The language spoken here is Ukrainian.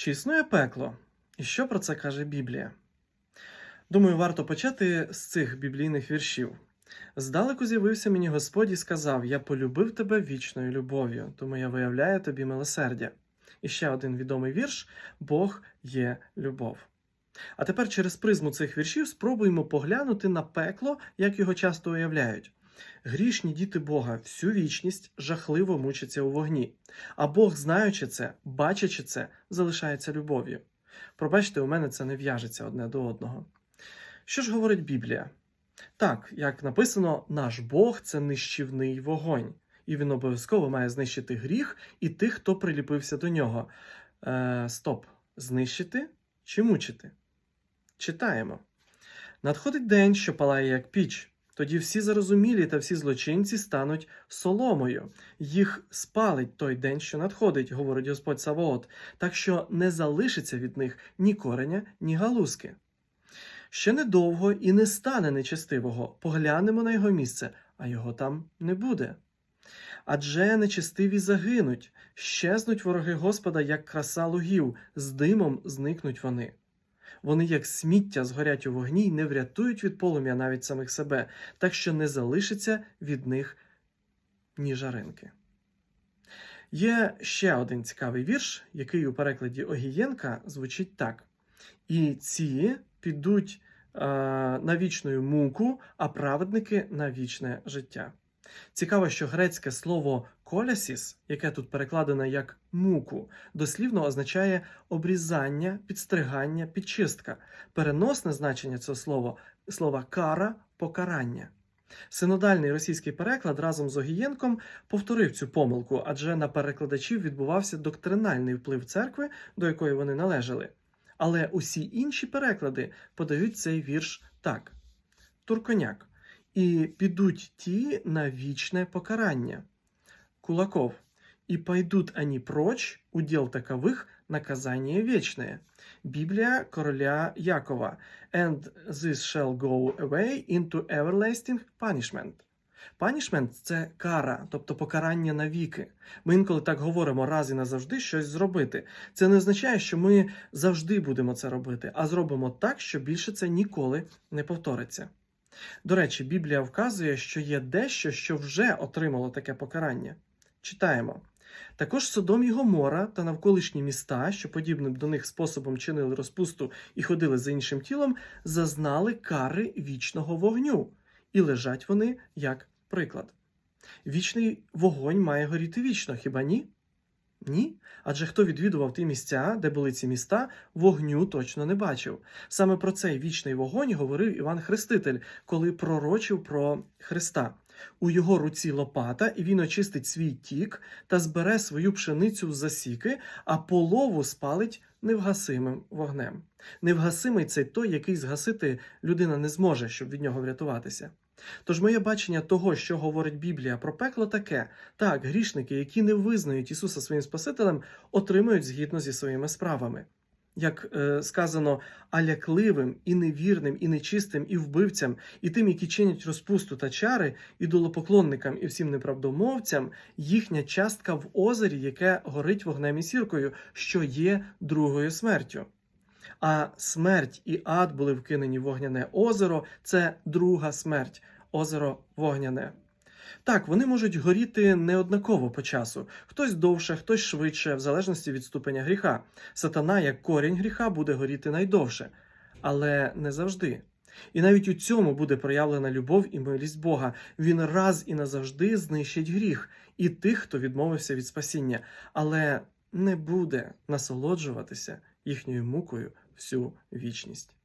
Чи існує пекло? І що про це каже Біблія? Думаю, варто почати з цих біблійних віршів. Здалеку з'явився мені Господь і сказав: Я полюбив тебе вічною любов'ю, тому я виявляю тобі милосердя. І ще один відомий вірш Бог є любов. А тепер через призму цих віршів спробуємо поглянути на пекло, як його часто уявляють. Грішні діти Бога всю вічність жахливо мучаться у вогні, а Бог, знаючи це, бачачи це, залишається любов'ю. Пробачте, у мене це не в'яжеться одне до одного. Що ж говорить Біблія? Так, як написано, наш Бог це нищівний вогонь, і він обов'язково має знищити гріх і тих, хто приліпився до нього. Е, стоп, знищити чи мучити? Читаємо. Надходить день, що палає як піч. Тоді всі зарозумілі та всі злочинці стануть соломою. Їх спалить той день, що надходить, говорить Господь Савоот, так що не залишиться від них ні кореня, ні галузки. Ще недовго і не стане нечестивого, поглянемо на його місце, а його там не буде. Адже нечестиві загинуть, щезнуть вороги Господа, як краса лугів, з димом зникнуть вони. Вони, як сміття, згорять у вогні й не врятують від полум'я навіть самих себе, так що не залишиться від них ні жаринки. Є ще один цікавий вірш, який у перекладі Огієнка звучить так: І ці підуть е, на вічну муку, а праведники на вічне життя. Цікаво, що грецьке слово колясіс, яке тут перекладено як муку, дослівно означає обрізання, підстригання, підчистка. Переносне значення цього слова слова кара покарання. Синодальний російський переклад разом з Огієнком повторив цю помилку, адже на перекладачів відбувався доктринальний вплив церкви, до якої вони належали. Але усі інші переклади подають цей вірш так: Турконяк. І підуть ті на вічне покарання. Кулаков. И пойдут они прочь, удел таковых наказание вечное. Біблія короля Якова. And this shall go away into everlasting punishment. Punishment – це кара, тобто покарання навіки. Ми інколи так говоримо раз і назавжди щось зробити. Це не означає, що ми завжди будемо це робити, а зробимо так, що більше це ніколи не повториться. До речі, Біблія вказує, що є дещо, що вже отримало таке покарання. Читаємо. Також Содом і Гомора та навколишні міста, що подібним до них способом чинили розпусту і ходили за іншим тілом, зазнали кари вічного вогню, і лежать вони як приклад. Вічний вогонь має горіти вічно, хіба ні? Ні. Адже хто відвідував ті місця, де були ці міста, вогню точно не бачив. Саме про цей вічний вогонь говорив Іван Хреститель, коли пророчив про Христа. У його руці лопата, і він очистить свій тік та збере свою пшеницю з засіки, а полову спалить невгасимим вогнем. Невгасимий це той, який згасити людина не зможе, щоб від нього врятуватися. Тож моє бачення того, що говорить Біблія про пекло, таке: так, грішники, які не визнають Ісуса своїм Спасителем, отримують згідно зі своїми справами. Як е, сказано, а лякливим, і невірним, і нечистим, і вбивцям, і тим, які чинять розпусту та чари, ідолопоклонникам і всім неправдомовцям, їхня частка в озері, яке горить вогнем і сіркою, що є другою смертю. А смерть і ад були вкинені в вогняне озеро це друга смерть, озеро вогняне. Так, вони можуть горіти неоднаково по часу, хтось довше, хтось швидше, в залежності від ступеня гріха. Сатана, як корінь гріха, буде горіти найдовше, але не завжди. І навіть у цьому буде проявлена любов і милість Бога. Він раз і назавжди знищить гріх і тих, хто відмовився від спасіння, але не буде насолоджуватися їхньою мукою всю вічність.